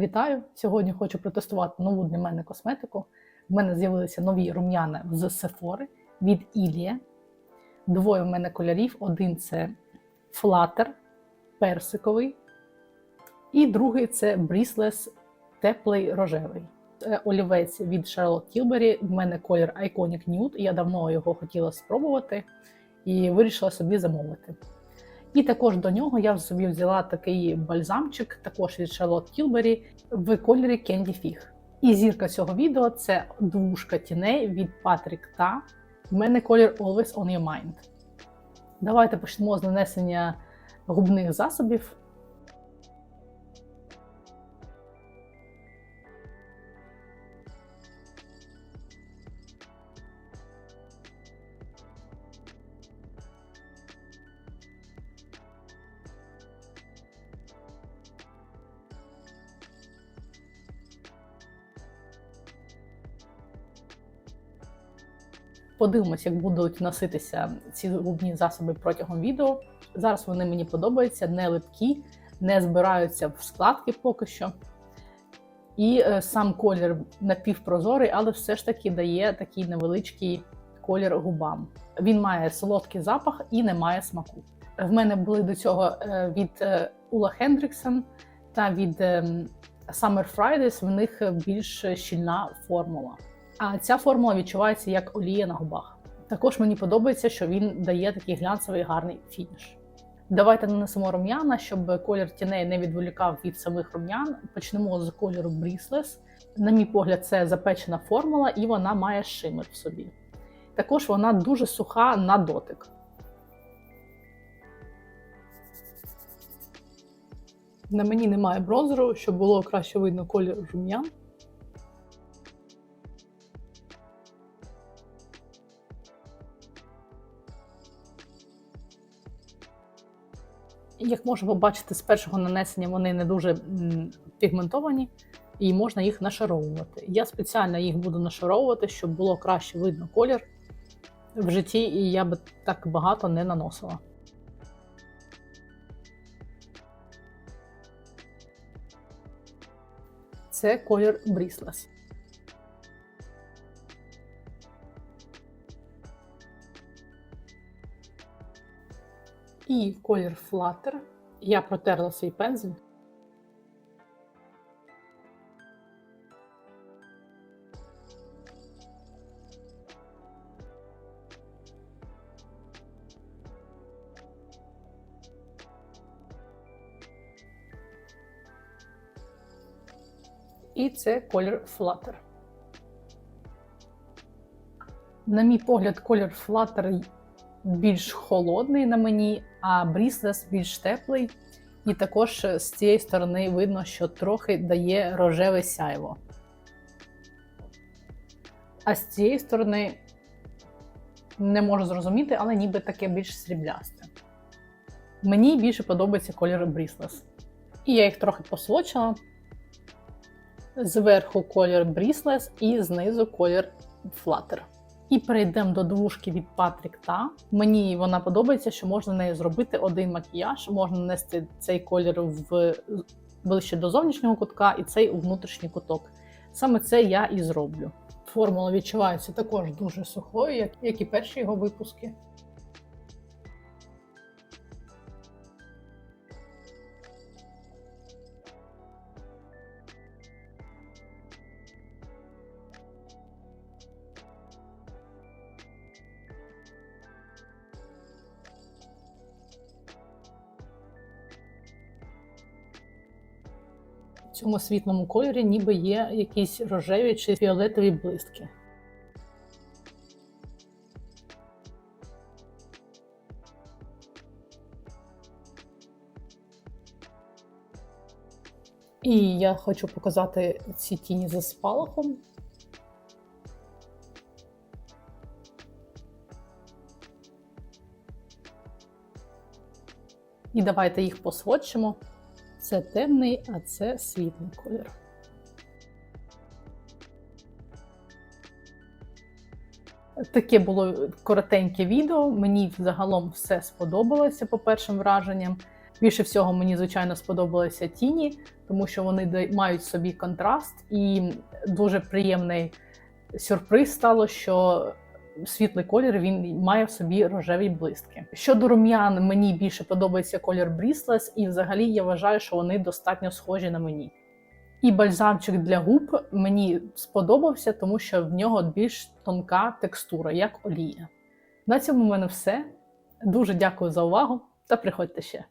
Вітаю! Сьогодні хочу протестувати нову для мене косметику. В мене з'явилися нові рум'яна з Sephora від Ілія. Двоє в мене кольорів. Один це Flutter персиковий, і другий це Breathless теплий рожевий. Олівець від Charlotte Tilbury. В мене колір Iconic Nude. Я давно його хотіла спробувати і вирішила собі замовити. І також до нього я собі взяла такий бальзамчик, також від Charlotte Tilbury в кольорі Candy Fig. І зірка цього відео це двушка тіней від Patrick Та. В мене колір Always on Your Mind. Давайте почнемо з нанесення губних засобів. Подивимось, як будуть носитися ці губні засоби протягом відео. Зараз вони мені подобаються, не липкі, не збираються в складки поки що. І е, сам колір напівпрозорий, але все ж таки дає такий невеличкий колір губам. Він має солодкий запах і не має смаку. В мене були до цього е, від е, Ула Хендріксен та від е, Summer Fridays, в них більш щільна формула. А ця формула відчувається як олія на губах. Також мені подобається, що він дає такий глянцевий гарний фініш. Давайте нанесемо рум'яна, щоб колір тіней не відволікав від самих рум'ян. Почнемо з кольору Breathless. На мій погляд, це запечена формула, і вона має шимер в собі. Також вона дуже суха на дотик. На мені немає бронзеру, щоб було краще видно колір рум'ян. Як можна побачити, з першого нанесення вони не дуже пігментовані і можна їх нашаровувати. Я спеціально їх буду нашаровувати, щоб було краще видно колір в житті, і я би так багато не наносила. Це колір Breathless. І колір Flutter. Я протерла свій пензель. І це колір Flutter. На мій погляд, колір Flutter більш холодний на мені, а бріслес більш теплий. І також з цієї сторони видно, що трохи дає рожеве сяйво. А з цієї сторони не можу зрозуміти, але ніби таке більш сріблясте. Мені більше подобається колір бріслес. І я їх трохи посвочила. Зверху колір бріслес і знизу колір флаттер. І перейдемо до двушки від Patrick Та. Мені вона подобається, що можна нею зробити один макіяж, можна нанести цей колір в ближче до зовнішнього кутка і цей у внутрішній куток. Саме це я і зроблю. Формула відчувається також дуже сухою, як і перші його випуски. Цьому світлому кольорі ніби є якісь рожеві чи фіолетові блистки. І я хочу показати ці тіні за спалахом. І давайте їх посводчимо. Це темний, а це світлий колір. Таке було коротеньке відео. Мені загалом все сподобалося по першим враженням. Більше всього мені, звичайно, сподобалися тіні, тому що вони мають собі контраст, і дуже приємний сюрприз стало, що світлий колір він має в собі рожеві блистки. Щодо рум'ян, мені більше подобається колір Бріслес, і взагалі я вважаю, що вони достатньо схожі на мені. І бальзамчик для губ мені сподобався, тому що в нього більш тонка текстура, як олія. На цьому в мене все. Дуже дякую за увагу та приходьте ще.